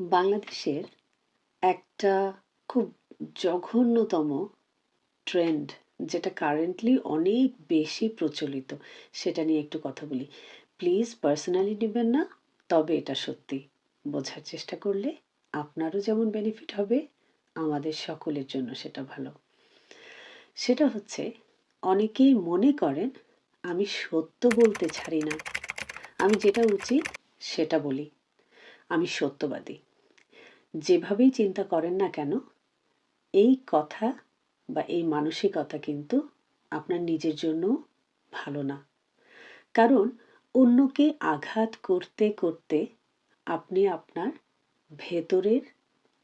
বাংলাদেশের একটা খুব জঘন্যতম ট্রেন্ড যেটা কারেন্টলি অনেক বেশি প্রচলিত, সেটা নিয়ে একটু কথা বলি। প্লিজ পার্সোনালি নেবেন না, তবে এটা সত্যি। বোঝার চেষ্টা করলে আপনারও যেমন বেনিফিট হবে, আমাদের সকলের জন্য সেটা ভালো। সেটা হচ্ছে, অনেকেই মনে করেন, আমি সত্য বলতে ছাড়ি না। আমি যেটা উচিত সেটা বলি। আমি সত্যবাদী। যেভাবেই চিন্তা করেন না কেন, এই কথা বা এই মানসিকতা কিন্তু আপনার নিজের জন্য ভালো না। কারণ অন্যকে আঘাত করতে করতে আপনি আপনার ভেতরের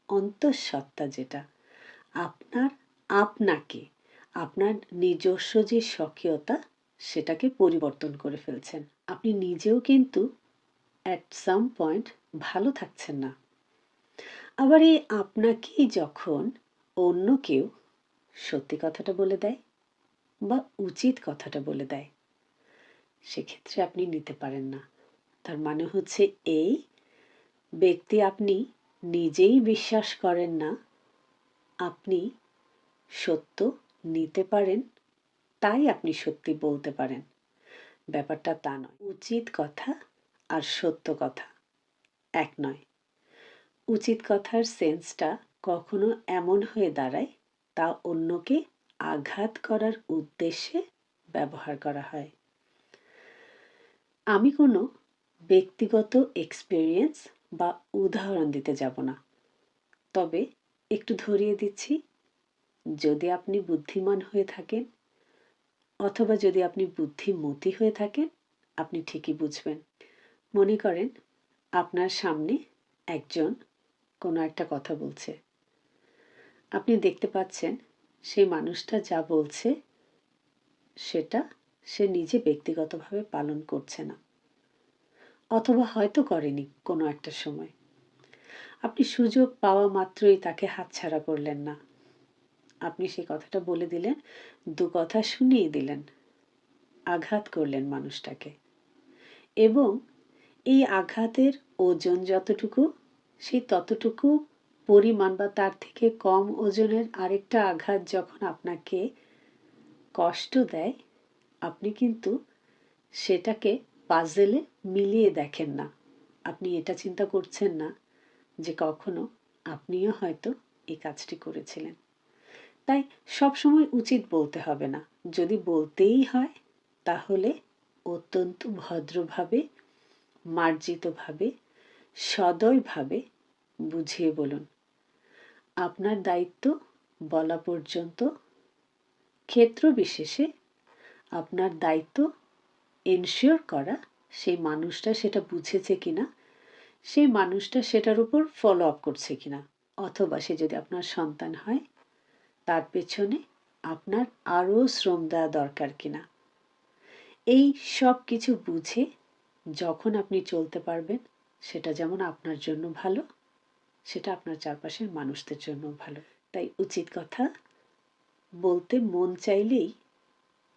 অন্তঃসত্ত্বা যেটা, আপনার আপনাকে, আপনার নিজস্ব যে স্বকীয়তা সেটাকে পরিবর্তন করে ফেলছেন। আপনি নিজেও কিন্তু অ্যাট সাম পয়েন্ট ভালো থাকছেন না। আবার এই আপনাকেই যখন অন্য কেউ সত্যি কথাটা বলে দেয় বা উচিত কথাটা বলে দেয়, সেক্ষেত্রে আপনি নিতে পারেন না। তার মানে হচ্ছে এই ব্যক্তি আপনি নিজেই বিশ্বাস করেন না, আপনি সত্য নিতে পারেন, তাই আপনি সত্যি বলতে পারেন। ব্যাপারটা তা নয়। উচিত কথা আর সত্য কথা এক নয়। উচিত কথার সেন্সটা কখনো এমন হয়ে দাঁড়ায়, তা অন্যকে আঘাত করার উদ্দেশ্যে ব্যবহার করা হয়। আমি কোনো ব্যক্তিগত এক্সপিরিয়েন্স বা উদাহরণ দিতে যাব না। তবে একটু ধরিয়ে দিচ্ছি, যদি আপনি বুদ্ধিমান হয়ে থাকেন অথবা যদি আপনি বুদ্ধিমতী হয়ে থাকেন, আপনি ঠিকই বুঝবেন। মনে করেন, আপনার সামনে একজন কোনো একটা কথা বলছে। আপনি দেখতে পাচ্ছেন সেই মানুষটা যা বলছে, সেটা সে নিজে ব্যক্তিগতভাবে পালন করছে না। অথবা হয়তো করেনি কোনো একটা সময়। আপনি সুযোগ পাওয়া মাত্রই তাকে হাতছাড়া করলেন না। আপনি সেই কথাটা বলে দিলেন, দু কথা শুনিয়ে দিলেন, আঘাত করলেন মানুষটাকে। এবং এই আঘাতের ওজন যতটুকু সেই ততটুকু পরিমাণ বা তার থেকে কম ওজনের আরেকটা আঘাত যখন আপনাকে কষ্ট দেয়, আপনি কিন্তু সেটাকে পাজেলে মিলিয়ে দেখেন না। আপনি এটা চিন্তা করছেন না যে কখনো আপনিও হয়তো এই কাজটি করেছিলেন। তাই সবসময় উচিত বলতে হবে না। যদি বলতেই হয়, তাহলে অত্যন্ত ভদ্রভাবে, মার্জিতভাবে, সদয়ভাবে বুঝিয়ে বলুন। আপনার দায়িত্ব বলা পর্যন্ত। ক্ষেত্র বিশেষে আপনার দায়িত্ব এনশিওর করা সেই মানুষটা সেটা বুঝেছে কিনা, সেই মানুষটা সেটার উপর ফলো আপ করছে কিনা, অথবা সে যদি আপনার সন্তান হয়, তার পেছনে আপনার আরও শ্রম দেওয়া দরকার কিনা। এই সব কিছু বুঝে যখন আপনি চলতে পারবেন, সেটা যেমন আপনার জন্য ভালো সেটা আপনার চারপাশের মানুষদের জন্য ভালো। তাই উচিত কথা, বলতে মন চাইলেই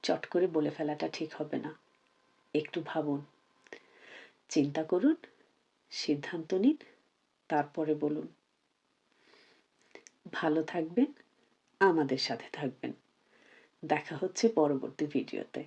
চট করে বলে ফেলাটা ঠিক হবে না। একটু ভাবুন, চিন্তা করুন, সিদ্ধান্ত নিন, তারপরে বলুন। ভালো থাকবেন, আমাদের সাথে থাকবেন। দেখা হচ্ছে পরবর্তী ভিডিওতে।